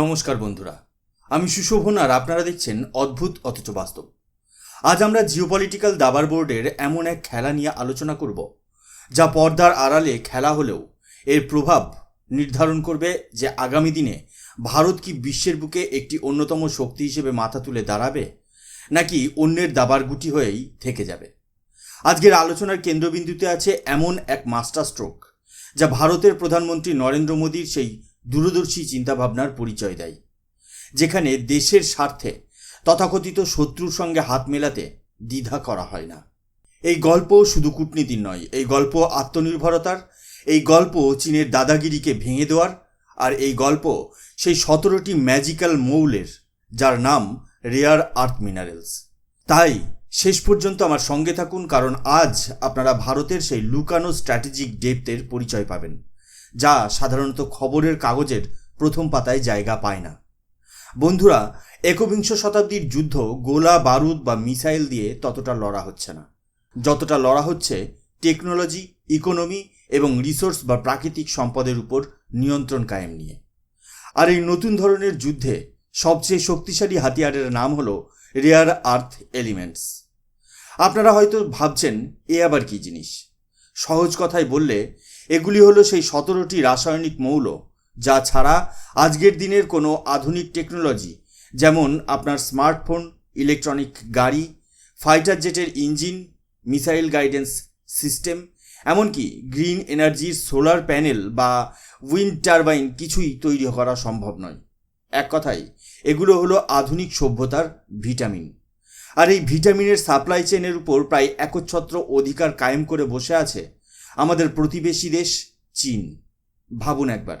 নমস্কার বন্ধুরা। আমি সুশোভন আর আপনারা দেখছেন অদ্ভুত অথচ বাস্তব। আজ আমরা জিওপলিটিক্যাল দাবার বোর্ডের এমন এক খেলা নিয়ে আলোচনা করব, যা পর্দার আড়ালে খেলা হলেও এর প্রভাব নির্ধারণ করবে যে আগামী দিনে ভারত কি বিশ্বের বুকে একটি অন্যতম শক্তি হিসেবে মাথা তুলে দাঁড়াবে, নাকি অন্যের দাবার গুটি হয়েই থেকে যাবে। আজকের আলোচনার কেন্দ্রবিন্দুতে আছে এমন এক মাস্টার স্ট্রোক যা ভারতের প্রধানমন্ত্রী নরেন্দ্র মোদীর সেই দূরদর্শী চিন্তাভাবনার পরিচয় দেয়, যেখানে দেশের স্বার্থে তথাকথিত শত্রুর সঙ্গে হাত মেলাতে দ্বিধা করা হয় না। এই গল্প শুধু কূটনীতির নয়, এই গল্প আত্মনির্ভরতার, এই গল্প চীনের দাদাগিরিকে ভেঙে দেওয়ার, আর এই গল্প সেই সতেরোটি ম্যাজিক্যাল মৌলের, যার নাম রেয়ার আর্থ মিনারেলস। তাই শেষ পর্যন্ত আমার সঙ্গে থাকুন, কারণ আজ আপনারা ভারতের সেই লুকানো স্ট্র্যাটেজিক ডেপথের পরিচয় পাবেন। যা সাধারণত খবরের কাগজের প্রথম পাতায় জায়গা পায় না। বন্ধুরা, একবিংশ শতাব্দীর যুদ্ধ গোলা, বারুদ বা মিসাইল দিয়ে ততটা লড়া হচ্ছে না। যতটা লড়া হচ্ছে, টেকনোলজি, ইকোনমি এবং রিসোর্স বা প্রাকৃতিক সম্পদের উপর নিয়ন্ত্রণ কায়েম নিয়ে। আর এই নতুন ধরনের যুদ্ধে সবচেয়ে শক্তিশালী হাতিয়ারের নাম হলো রেয়ার আর্থ এলিমেন্টস। আপনারা হয়তো ভাবছেন, এ আবার কি জিনিস? সহজ কথায় বললে এগুলি হলো সেই সতেরোটি রাসায়নিক মৌল, যা ছাড়া আজকের দিনের কোনো আধুনিক টেকনোলজি, যেমন আপনার স্মার্টফোন, ইলেকট্রনিক গাড়ি, ফাইটার জেটের ইঞ্জিন, মিসাইল গাইডেন্স সিস্টেম, এমনকি গ্রিন এনার্জির সোলার প্যানেল বা উইন্ড টারবাইন কিছুই তৈরি করা সম্ভব নয়। এক কথায়, এগুলো হলো আধুনিক সভ্যতার ভিটামিন। আর এই ভিটামিনের সাপ্লাই চেনের উপর প্রায় একচ্ছত্র অধিকার কায়েম করে বসে আছে আমাদের প্রতিবেশী দেশ চীন। ভাবুন একবার।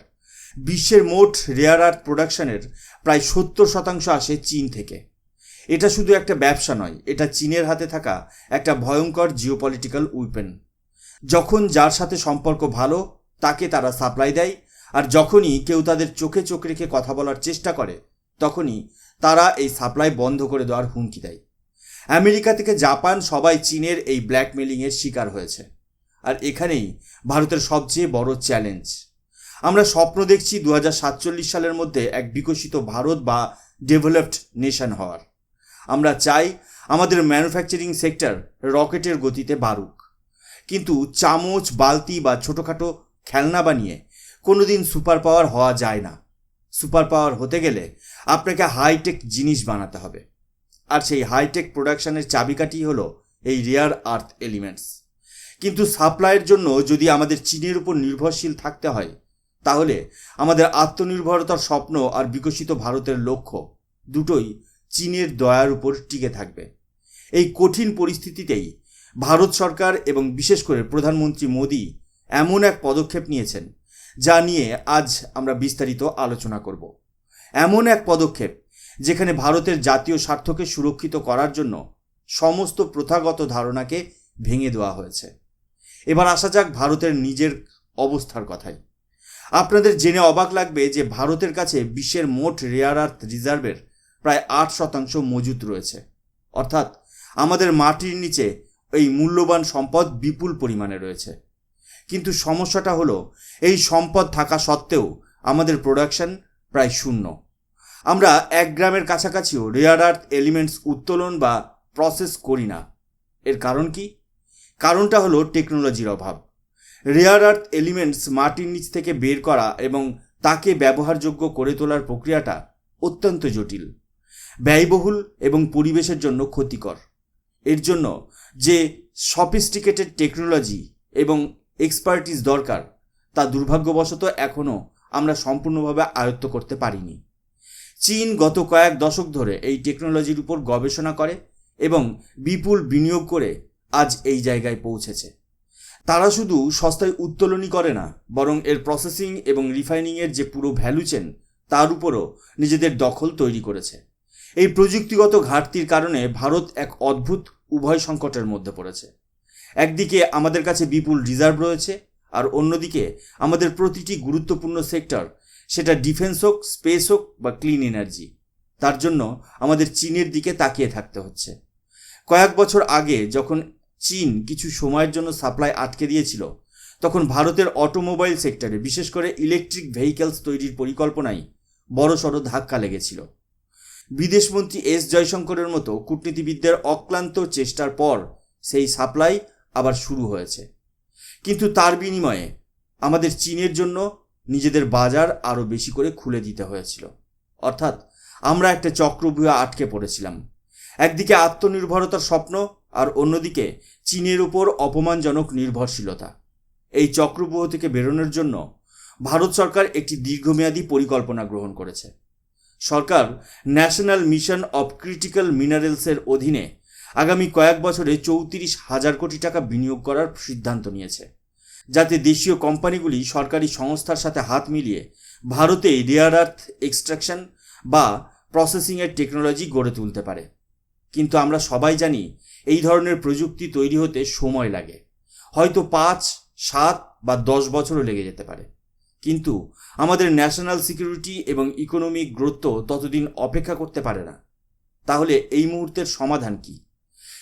বিশ্বের মোট রেয়ার আর্থ প্রোডাকশনের প্রায় সত্তর শতাংশ আসে চীন থেকে। এটা শুধু একটা ব্যবসা নয়, এটা চীনের হাতে থাকা একটা ভয়ঙ্কর জিওপলিটিক্যাল উইপেন যখন যার সাথে সম্পর্ক ভালো, তাকে তারা সাপ্লাই দেয়, আর যখনই কেউ তাদের চোখে চোখ রেখে কথা বলার চেষ্টা করে, তখনই তারা এই সাপ্লাই বন্ধ করে দেওয়ার হুমকি দেয়। আমেরিকা থেকে জাপান সবাই চীনের এই ব্ল্যাকমেলিংয়ের শিকার হয়েছে। আর এখানেই ভারতের সবচেয়ে বড় চ্যালেঞ্জ আমরা স্বপ্ন দেখছি দু হাজার সাতচল্লিশ সালের মধ্যে এক বিকশিত ভারত বা ডেভেলপড নেশন হওয়ার। আমরা চাই আমাদের ম্যানুফ্যাকচারিং সেক্টর রকেটের গতিতে বাড়ুক। কিন্তু চামচ, বালতি বা ছোটোখাটো খেলনা বানিয়ে কোনোদিন সুপার পাওয়ার হওয়া যায় না। সুপার পাওয়ার হতে গেলে আপনাকে হাইটেক জিনিস বানাতে হবে। আর সেই হাইটেক প্রোডাকশানের চাবিকাঠি হলো এই রেয়ার আর্থ এলিমেন্টস কিন্তু সাপ্লাইয়ের জন্য যদি আমাদের চীনের উপর নির্ভরশীল থাকতে হয়, তাহলে আমাদের আত্মনির্ভরতার স্বপ্ন আর বিকশিত ভারতের লক্ষ্য দুটোই চীনের দয়ার উপর টিকে থাকবে। এই কঠিন পরিস্থিতিতেই ভারত সরকার এবং বিশেষ করে প্রধানমন্ত্রী মোদী এমন এক পদক্ষেপ নিয়েছেন, যা নিয়ে আজ আমরা বিস্তারিত আলোচনা করব। এমন এক পদক্ষেপ যেখানে ভারতের জাতীয় স্বার্থকে সুরক্ষিত করার জন্য সমস্ত প্রথাগত ধারণাকে ভেঙে দেওয়া হয়েছে। এবার আসা যাক ভারতের নিজের অবস্থার কথায়। আপনাদের জেনে অবাক লাগবে যে ভারতের কাছে বিশ্বের মোট রেয়ার আর্থ রিজার্ভের প্রায় আট শতাংশ মজুত রয়েছে। অর্থাৎ আমাদের মাটির নিচে এই মূল্যবান সম্পদ বিপুল পরিমাণে রয়েছে। কিন্তু সমস্যাটা হলো, এই সম্পদ থাকা সত্ত্বেও আমাদের প্রোডাকশন প্রায় শূন্য। আমরা এক গ্রামের কাছাকাছিও রেয়ার আর্থ এলিমেন্টস উত্তোলন বা প্রসেস করি না। এর কারণ কি? কারণটা হলো টেকনোলজির অভাব। রেয়ার আর্থ এলিমেন্টস মাটির নিচ থেকে বের করা এবং তাকে ব্যবহারযোগ্য করে তোলার প্রক্রিয়াটা অত্যন্ত জটিল। ব্যয়বহুল এবং পরিবেশের জন্য ক্ষতিকর। এর জন্য যে সফিস্টিকেটেড টেকনোলজি এবং এক্সপার্টিস দরকার, তা দুর্ভাগ্যবশত এখনও আমরা সম্পূর্ণভাবে আয়ত্ত করতে পারিনি। চীন গত কয়েক দশক ধরে এই টেকনোলজির উপর গবেষণা করে এবং বিপুল বিনিয়োগ করে আজ এই জায়গায় পৌঁছেছে। তারা শুধু সস্তায় উত্তোলনই করে না, বরং এর প্রসেসিং এবং রিফাইনিংয়ের যে পুরো ভ্যালু চেন তার উপরও নিজেদের দখল তৈরি করেছে। এই প্রযুক্তিগত ঘাটতির কারণে ভারত এক অদ্ভুত উভয় সংকটের মধ্যে পড়েছে। একদিকে আমাদের কাছে বিপুল রিজার্ভ রয়েছে, আর অন্যদিকে আমাদের প্রতিটি গুরুত্বপূর্ণ সেক্টর সেটা ডিফেন্স হোক স্পেস হোক বা ক্লিন এনার্জি তার জন্য আমাদের চীনের দিকে তাকিয়ে থাকতে হচ্ছে। কয়েক বছর আগে যখন চীন কিছু সময়ের জন্য সাপ্লাই আটকে দিয়েছিল। তখন ভারতের অটোমোবাইল সেক্টরে বিশেষ করে ইলেকট্রিক ভেহিকেলস তৈরির পরিকল্পনাই বড়সড় ধাক্কা লেগেছিল। বিদেশমন্ত্রী এস জয়শঙ্করের মতো কূটনীতিবিদদের অক্লান্ত চেষ্টার পর সেই সাপ্লাই আবার শুরু হয়েছে। কিন্তু তার বিনিময়ে আমাদের চীনের জন্য নিজেদের বাজার আরও বেশি করে খুলে দিতে হয়েছিল। অর্থাৎ আমরা একটা চক্রব্যূহে আটকে পড়েছিলাম। একদিকে আত্মনির্ভরতার স্বপ্ন আর অন্যদিকে চীনের উপর অপমানজনক নির্ভরশীলতা। এই চক্রব্যূহ থেকে বেরোনোর জন্য ভারত সরকার একটি দীর্ঘমেয়াদী পরিকল্পনা গ্রহণ করেছে। সরকার ন্যাশনাল মিশন অব ক্রিটিক্যাল মিনারেলসের অধীনে আগামী কয়েক বছরে চৌত্রিশ হাজার কোটি টাকা বিনিয়োগ করার সিদ্ধান্ত নিয়েছে, যাতে দেশীয় কোম্পানিগুলি সরকারি সংস্থার সাথে হাত মিলিয়ে ভারতে রেয়ার আর্থ এক্সট্রাকশন বা প্রসেসিংয়ের টেকনোলজি গড়ে তুলতে পারে। কিন্তু আমরা সবাই জানি এই ধরনের প্রযুক্তি তৈরি হতে সময় লাগে। হয়তো পাঁচ, সাত বা দশ বছরও লেগে যেতে পারে। কিন্তু আমাদের ন্যাশনাল সিকিউরিটি এবং ইকোনমিক গ্রোথ ততদিন অপেক্ষা করতে পারে না। তাহলে এই মুহূর্তের সমাধান কি?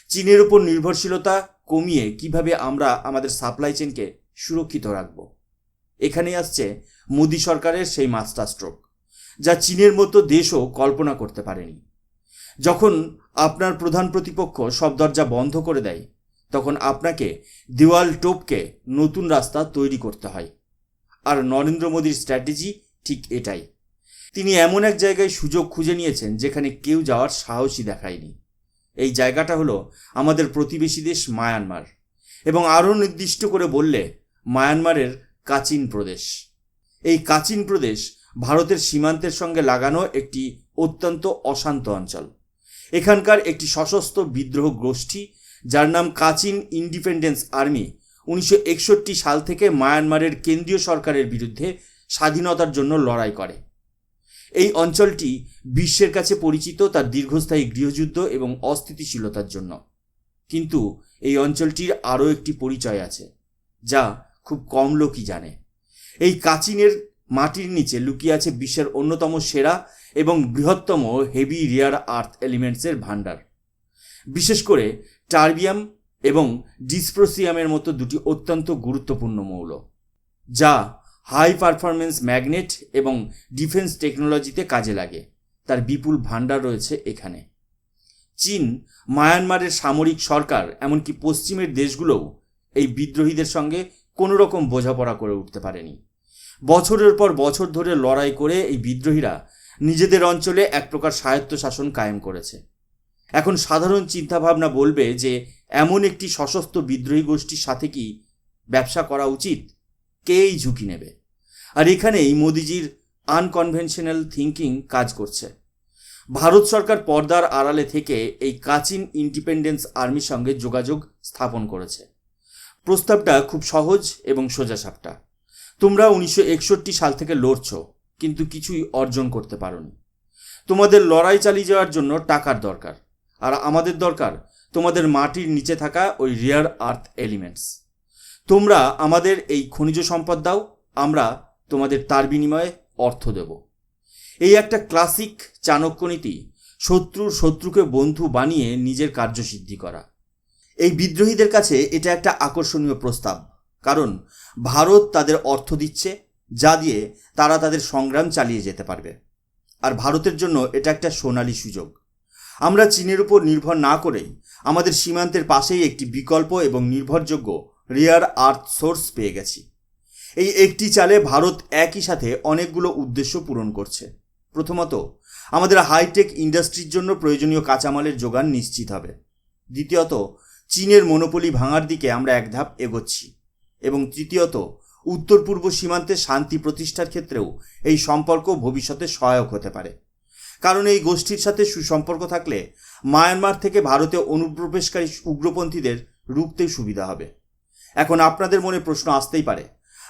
চীনের উপর নির্ভরশীলতা কমিয়ে কীভাবে আমরা আমাদের সাপ্লাই চেনকে সুরক্ষিত রাখব? এখানেই আসছে মোদী সরকারের সেই মাস্টার স্ট্রোক যা চীনের মতো দেশও কল্পনা করতে পারেনি। যখন আপনার প্রধান প্রতিপক্ষ সব দরজা বন্ধ করে দেয়, তখন আপনাকে দেওয়াল টোপকে নতুন রাস্তা তৈরি করতে হয়। আর নরেন্দ্র মোদীর স্ট্র্যাটেজি ঠিক এটাই। তিনি এমন এক জায়গায় সুযোগ খুঁজে নিয়েছেন যেখানে কেউ যাওয়ার সাহসই দেখায়নি। এই জায়গাটা হলো আমাদের প্রতিবেশী দেশ মায়ানমার এবং আরও নির্দিষ্ট করে বললে মায়ানমারের কাচিন প্রদেশ। এই কাচিন প্রদেশ ভারতের সীমান্তের সঙ্গে লাগানো একটি অত্যন্ত অশান্ত অঞ্চল। এখানকার একটি সশস্ত্র বিদ্রোহ গোষ্ঠী, যার নাম কাচিন ইন্ডিপেন্ডেন্স আর্মি, উনিশশো একষট্টি সাল থেকে মায়ানমারের কেন্দ্রীয় সরকারের বিরুদ্ধে স্বাধীনতার জন্য লড়াই করে। এই অঞ্চলটি বিশ্বের কাছে পরিচিত তার দীর্ঘস্থায়ী গৃহযুদ্ধ এবং অস্থিতিশীলতার জন্য। কিন্তু এই অঞ্চলটির আরও একটি পরিচয় আছে, যা খুব কম লোকই জানে। এই কাচিনের মাটির নিচে লুকিয়ে আছে বিশ্বের অন্যতম সেরা এবং বৃহত্তম হেভি রেয়ার আর্থ এলিমেন্টসের ভাণ্ডার। বিশেষ করে টার্বিয়াম এবং ডিসপ্রোসিয়ামের মতো দুটি অত্যন্ত গুরুত্বপূর্ণ মৌল, যা হাই পারফরমেন্স ম্যাগনেট এবং ডিফেন্স টেকনোলজিতে কাজে লাগে। তার বিপুল ভাণ্ডার রয়েছে এখানে। চীন, মায়ানমারের সামরিক সরকার, এমনকি পশ্চিমের দেশগুলোও এই বিদ্রোহীদের সঙ্গে কোনো রকম বোঝাপড়া করে উঠতে পারেনি। বছরের পর বছর ধরে লড়াই করে এই বিদ্রোহীরা নিজেদের অঞ্চলে এক প্রকার স্বায়ত্তশাসন কায়েম করেছে। এখন সাধারণ চিন্তাভাবনা বলবে যে, এমন একটি সশস্ত্র বিদ্রোহী গোষ্ঠীর সাথে কি ব্যবসা করা উচিত? কেই ঝুঁকি নেবে? আর এখানেই মোদিজির আনকনভেনশনাল থিঙ্কিং কাজ করছে। ভারত সরকার পর্দার আড়ালে থেকে এই কাচিন ইন্ডিপেন্ডেন্স আর্মির সঙ্গে যোগাযোগ স্থাপন করেছে। প্রস্তাবটা খুব সহজ এবং সোজাসাপটা। তোমরা উনিশশো একষট্টি সাল থেকে লড়ছ। কিন্তু কিছুই অর্জন করতে পারোনি। তোমাদের লড়াই চালিয়ে যাওয়ার জন্য টাকার দরকার, আর আমাদের দরকার তোমাদের মাটির নিচে থাকা ওই রেয়ার আর্থ এলিমেন্টস তোমরা আমাদের এই খনিজ সম্পদ দাও, আমরা তোমাদের তার বিনিময়ে অর্থ দেব। এই একটা ক্লাসিক চাণক্য নীতি, শত্রুর শত্রুকে বন্ধু বানিয়ে নিজের কার্যসিদ্ধি করা। এই বিদ্রোহীদের কাছে এটা একটা আকর্ষণীয় প্রস্তাব, কারণ ভারত তাদের অর্থ দিচ্ছে যা দিয়ে তারা তাদের সংগ্রাম চালিয়ে যেতে পারবে। আর ভারতের জন্য এটা একটা সোনালী সুযোগ। আমরা চীনের উপর নির্ভর না করেই আমাদের সীমান্তের পাশেই একটি বিকল্প এবং নির্ভরযোগ্য রেয়ার আর্থ সোর্স পেয়ে গেছি। এই একটি চালে ভারত একই সাথে অনেকগুলো উদ্দেশ্য পূরণ করছে। প্রথমত, আমাদের হাইটেক ইন্ডাস্ট্রির জন্য প্রয়োজনীয় কাঁচামালের যোগান নিশ্চিত হবে। দ্বিতীয়ত, চীনের মনোপলি ভাঙার দিকে আমরা এক ধাপ এগোচ্ছি। এবং তৃতীয়ত উত্তর পূর্ব সীমান্তে শান্তি প্রতিষ্ঠার ক্ষেত্রেও এই সম্পর্ক ভবিষ্যতে সহায়ক হতে পারে। কারণ এই গোষ্ঠীর সাথে সুসম্পর্ক থাকলে মায়ানমার থেকে ভারতে অনুপ্রবেশকারী উগ্রপন্থীদের রুখতে সুবিধা হবে। এখন আপনাদের মনে প্রশ্ন আসতেই পারে,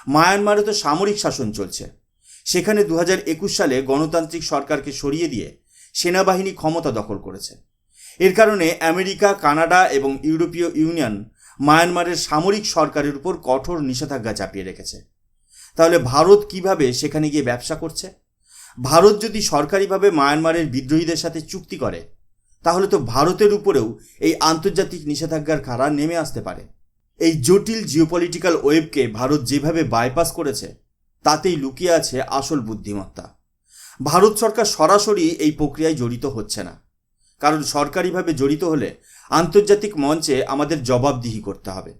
মায়ানমারে তো সামরিক শাসন চলছে। সেখানে দু সালে গণতান্ত্রিক সরকারকে সরিয়ে দিয়ে সেনাবাহিনী ক্ষমতা দখল করেছে। এর কারণে আমেরিকা, কানাডা এবং ইউরোপীয় ইউনিয়ন মায়ানমারের সামরিক সরকারের উপর কঠোর নিষেধাজ্ঞা চাপিয়ে রেখেছে। তাহলে ভারত কীভাবে সেখানে গিয়ে ব্যবসা করছে? ভারত যদি সরকারিভাবে মায়ানমারের বিদ্রোহীদের সাথে চুক্তি করে, তাহলে তো ভারতের উপরেও এই আন্তর্জাতিক নিষেধাজ্ঞার খাড়া নেমে আসতে পারে। এই জটিল জিওপলিটিক্যাল ওয়েবকে ভারত যেভাবে বাইপাস করেছে, তাতেই লুকিয়ে আছে আসল বুদ্ধিমত্তা। ভারত সরকার সরাসরি এই প্রক্রিয়ায় জড়িত হচ্ছে না। কারণ সরকারিভাবে জড়িত হলে আন্তর্জাতিক মঞ্চে আমাদের জবাবদিহি করতে হবে।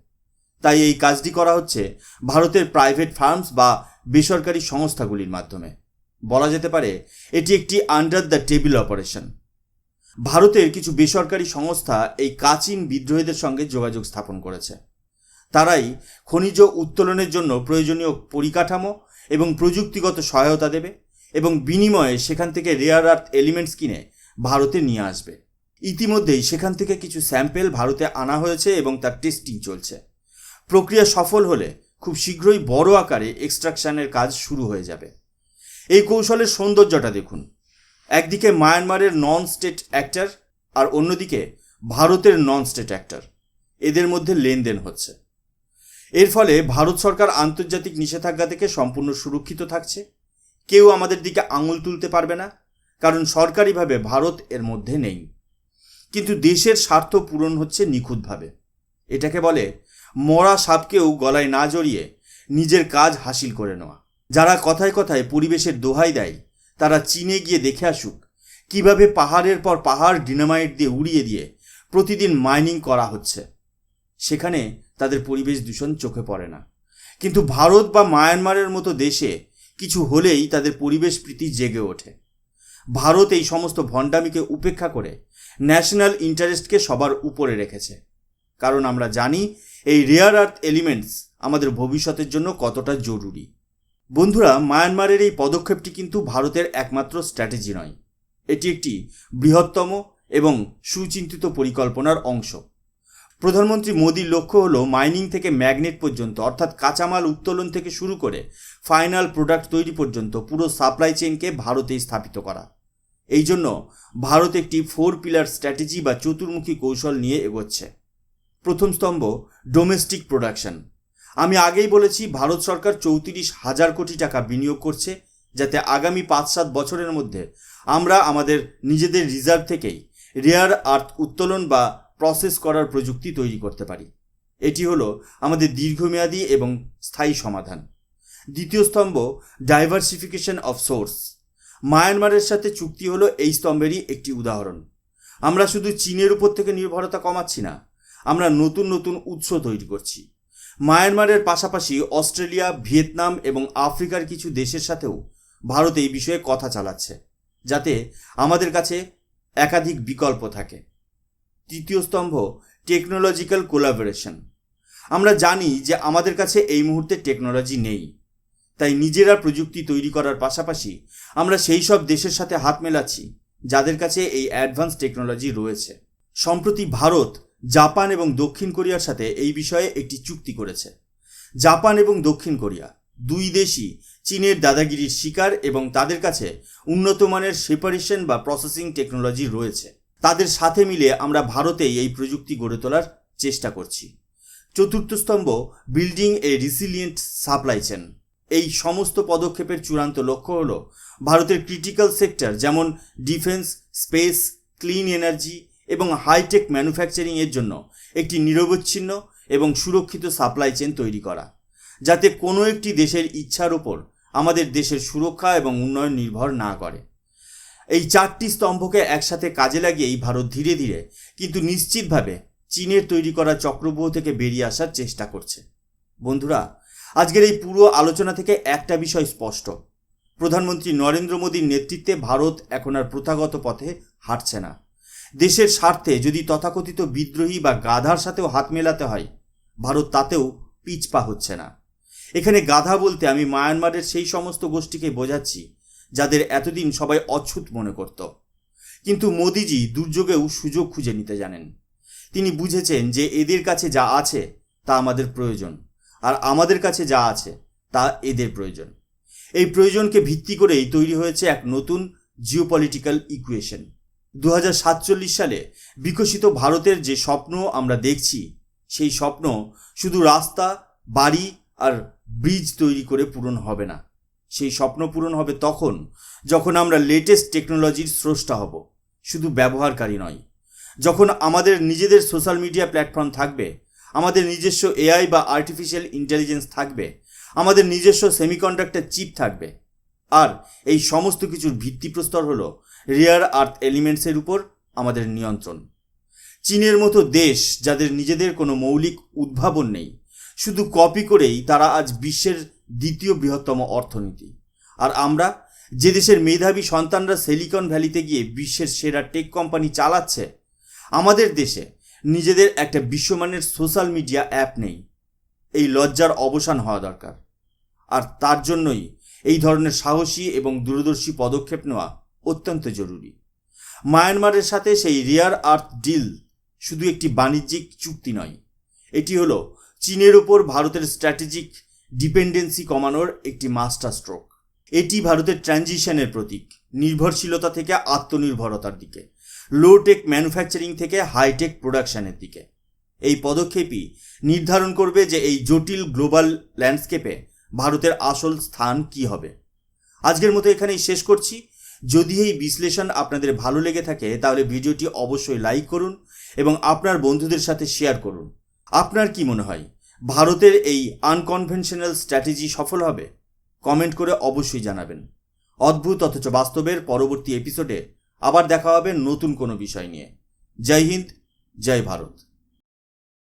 তাই এই কাজটি করা হচ্ছে ভারতের প্রাইভেট ফার্মস বা বেসরকারি সংস্থাগুলির মাধ্যমে। বলা যেতে পারে, এটি একটি আন্ডার দ্য টেবিল অপারেশন ভারতের কিছু বেসরকারি সংস্থা এই কাচিন বিদ্রোহীদের সঙ্গে যোগাযোগ স্থাপন করেছে। তারাই খনিজ উত্তোলনের জন্য প্রয়োজনীয় পরিকাঠামো এবং প্রযুক্তিগত সহায়তা দেবে এবং বিনিময়ে সেখান থেকে রেয়ার আর্থ এলিমেন্টস কিনে ভারতে নিয়ে আসবে। ইতিমধ্যেই সেখান থেকে কিছু স্যাম্পেল ভারতে আনা হয়েছে এবং তার টেস্টিং চলছে। প্রক্রিয়া সফল হলে খুব শীঘ্রই বড় আকারে এক্সট্রাকশনের কাজ শুরু হয়ে যাবে। এই কৌশলের সৌন্দর্যটা দেখুন। একদিকে মায়ানমারের নন স্টেট অ্যাক্টর আর অন্যদিকে ভারতের নন স্টেট অ্যাক্টর। এদের মধ্যে লেনদেন হচ্ছে। এর ফলে ভারত সরকার আন্তর্জাতিক নিষেধাজ্ঞা থেকে সম্পূর্ণ সুরক্ষিত থাকছে। কেউ আমাদের দিকে আঙুল তুলতে পারবে না, কারণ সরকারিভাবে ভারত এর মধ্যে নেই। কিন্তু দেশের স্বার্থ পূরণ হচ্ছে নিখুঁতভাবে। এটাকে বলে, মরা সাপকেও গলায় না জড়িয়ে নিজের কাজ হাসিল করে নেওয়া। যারা কথায় কথায় পরিবেশের দোহাই দেয়, তারা চীনে গিয়ে দেখে আসুক, কীভাবে পাহাড়ের পর পাহাড় ডিনামাইট দিয়ে উড়িয়ে দিয়ে প্রতিদিন মাইনিং করা হচ্ছে। সেখানে তাদের পরিবেশ দূষণ চোখে পড়ে না। কিন্তু ভারত বা মায়ানমারের মতো দেশে কিছু হলেই তাদের পরিবেশ প্রীতি জেগে ওঠে। ভারত এই সমস্ত ভণ্ডামিকে উপেক্ষা করে ন্যাশনাল ইন্টারেস্টকে সবার উপরে রেখেছে। কারণ আমরা জানি এই রেয়ার আর্থ এলিমেন্টস আমাদের ভবিষ্যতের জন্য কতটা জরুরি। বন্ধুরা মায়ানমারের এই পদক্ষেপটি কিন্তু ভারতের একমাত্র স্ট্র্যাটেজি নয়। এটি একটি বৃহত্তম এবং সুচিন্তিত পরিকল্পনার অংশ। প্রধানমন্ত্রী মোদীর লক্ষ্য হল মাইনিং থেকে ম্যাগনেট পর্যন্ত, অর্থাৎ কাঁচামাল উত্তোলন থেকে শুরু করে ফাইনাল প্রোডাক্ট তৈরি পর্যন্ত পুরো সাপ্লাই চেইনকে ভারতেই স্থাপিত করা। এই জন্য ভারত একটি ফোর পিলার স্ট্র্যাটেজি বা চতুর্মুখী কৌশল নিয়ে এগোচ্ছে। প্রথম স্তম্ভ ডোমেস্টিক প্রোডাকশন আমি আগেই বলেছি, ভারত সরকার চৌত্রিশ হাজার কোটি টাকা বিনিয়োগ করছে, যাতে আগামী পাঁচ সাত বছরের মধ্যে আমরা আমাদের নিজেদের রিজার্ভ থেকেই রেয়ার আর্থ উত্তোলন বা প্রসেস করার প্রযুক্তি তৈরি করতে পারি। এটি হলো আমাদের দীর্ঘমেয়াদী এবং স্থায়ী সমাধান। দ্বিতীয় স্তম্ভ ডাইভার্সিফিকেশন অফ সোর্স মায়ানমারের সাথে চুক্তি হলো এই স্তম্ভেরই একটি উদাহরণ। আমরা শুধু চীনের উপর থেকে নির্ভরতা কমাচ্ছি না, আমরা নতুন নতুন উৎস তৈরি করছি। মায়ানমারের পাশাপাশি অস্ট্রেলিয়া, ভিয়েতনাম এবং আফ্রিকার কিছু দেশের সাথেও ভারত এই বিষয়ে কথা চালাচ্ছে, যাতে আমাদের কাছে একাধিক বিকল্প থাকে। তৃতীয় স্তম্ভ টেকনোলজিক্যাল কোলাবোরেশন আমরা জানি যে আমাদের কাছে এই মুহূর্তে টেকনোলজি নেই। তাই নিজেরা প্রযুক্তি তৈরি করার পাশাপাশি আমরা সেই সব দেশের সাথে হাত মেলাচ্ছি, যাদের কাছে এই অ্যাডভান্স টেকনোলজি রয়েছে। সম্প্রতি ভারত, জাপান এবং দক্ষিণ কোরিয়ার সাথে এই বিষয়ে একটি চুক্তি করেছে। জাপান এবং দক্ষিণ কোরিয়া, দুই দেশই চীনের দাদাগিরির শিকার এবং তাদের কাছে উন্নত মানের সেপারেশন বা প্রসেসিং টেকনোলজি রয়েছে। তাদের সাথে মিলে আমরা ভারতেই এই প্রযুক্তি গড়ে তোলার চেষ্টা করছি। চতুর্থ স্তম্ভ, building a resilient supply chain. এই সমস্ত পদক্ষেপের চূড়ান্ত লক্ষ্য হল ভারতের ক্রিটিক্যাল সেক্টর যেমন ডিফেন্স স্পেস ক্লিন এনার্জি এবং হাইটেক ম্যানুফ্যাকচারিংয়ের জন্য একটি নিরবচ্ছিন্ন এবং সুরক্ষিত সাপ্লাই চেন তৈরি করা, যাতে কোনো একটি দেশের ইচ্ছার ওপর আমাদের দেশের সুরক্ষা এবং উন্নয়ন নির্ভর না করে। এই চারটি স্তম্ভকে একসাথে কাজে লাগিয়েই ভারত ধীরে ধীরে কিন্তু নিশ্চিতভাবে চীনের তৈরি করা চক্রব্যূহ থেকে বেরিয়ে আসার চেষ্টা করছে। বন্ধুরা আজকের এই পুরো আলোচনা থেকে একটা বিষয় স্পষ্ট। প্রধানমন্ত্রী নরেন্দ্র মোদীর নেতৃত্বে ভারত এখন আর প্রথাগত পথে হাঁটছে না। দেশের স্বার্থে যদি তথাকথিত বিদ্রোহী বা গাধার সাথেও হাত মেলাতে হয়, ভারত তাতেও পিছপা হচ্ছে না। এখানে গাধা বলতে আমি মায়ানমারের সেই সমস্ত গোষ্ঠীকে বোঝাচ্ছি, যাদের এতদিন সবাই অচ্ছুত মনে করত। কিন্তু মোদিজি দুর্যোগেও সুযোগ খুঁজে নিতে জানেন। তিনি বুঝেছেন যে এদের কাছে যা আছে, তা আমাদের প্রয়োজন। আর আমাদের কাছে যা আছে, তা এদের প্রয়োজন। এই প্রয়োজনকে ভিত্তি করেই তৈরি হয়েছে এক নতুন জিওপলিটিক্যাল ইকুয়েশন দু হাজার সাতচল্লিশ সালে বিকশিত ভারতের যে স্বপ্ন আমরা দেখছি, সেই স্বপ্ন শুধু রাস্তা, বাড়ি আর ব্রিজ তৈরি করে পূরণ হবে না। সেই স্বপ্ন পূরণ হবে তখন যখন আমরা লেটেস্ট টেকনোলজির স্রষ্টা হব। শুধু ব্যবহারকারী নয়, যখন আমাদের নিজেদের সোশ্যাল মিডিয়া প্ল্যাটফর্ম থাকবে আমাদের নিজস্ব এআই বা আর্টিফিশিয়াল ইন্টেলিজেন্স থাকবে। আমাদের নিজস্ব সেমিকন্ডাক্টর চিপ থাকবে। আর এই সমস্ত কিছুর ভিত্তিপ্রস্তর হল রেয়ার আর্থ এলিমেন্টসের উপর আমাদের নিয়ন্ত্রণ। চীনের মতো দেশ যাদের নিজেদের কোনো মৌলিক উদ্ভাবন নেই, শুধু কপি করেই তারা আজ বিশ্বের দ্বিতীয় বৃহত্তম অর্থনীতি। আর আমরা যে দেশের মেধাবী সন্তানরা সিলিকন ভ্যালিতে গিয়ে বিশ্বের সেরা টেক কোম্পানি চালাচ্ছে, আমাদের দেশে নিজেদের একটা বিশ্বমানের সোশ্যাল মিডিয়া অ্যাপ নেই। এই লজ্জার অবসান হওয়া দরকার। আর তার জন্যই এই ধরনের সাহসী এবং দূরদর্শী পদক্ষেপ নেওয়া অত্যন্ত জরুরি। মায়ানমারের সাথে সেই রেয়ার আর্থ ডিল শুধু একটি বাণিজ্যিক চুক্তি নয়, এটি হলো চীনের ওপর ভারতের স্ট্র্যাটেজিক ডিপেন্ডেন্সি কমানোর একটি মাস্টার স্ট্রোক। এটি ভারতের ট্রানজিশনের প্রতীক, নির্ভরশীলতা থেকে আত্মনির্ভরতার দিকে। লো টেক ম্যানুফ্যাকচারিং থেকে হাইটেক প্রোডাকশনের দিকে। এই পদক্ষেপই নির্ধারণ করবে যে এই জটিল গ্লোবাল ল্যান্ডস্কেপে ভারতের আসল স্থান কি হবে। আজকের মতো এখানেই শেষ করছি। যদি এই বিশ্লেষণ আপনাদের ভালো লেগে থাকে, তাহলে ভিডিওটি অবশ্যই লাইক করুন এবং আপনার বন্ধুদের সাথে শেয়ার করুন। আপনার কি মনে হয়, ভারতের এই আনকনভেনশনাল স্ট্র্যাটেজি সফল হবে? কমেন্ট করে অবশ্যই জানাবেন। অদ্ভুত অথচ বাস্তবের পরবর্তী এপিসোডে আবার দেখা হবে নতুন কোনো বিষয় নিয়ে। জয় হিন্দ জয় ভারত।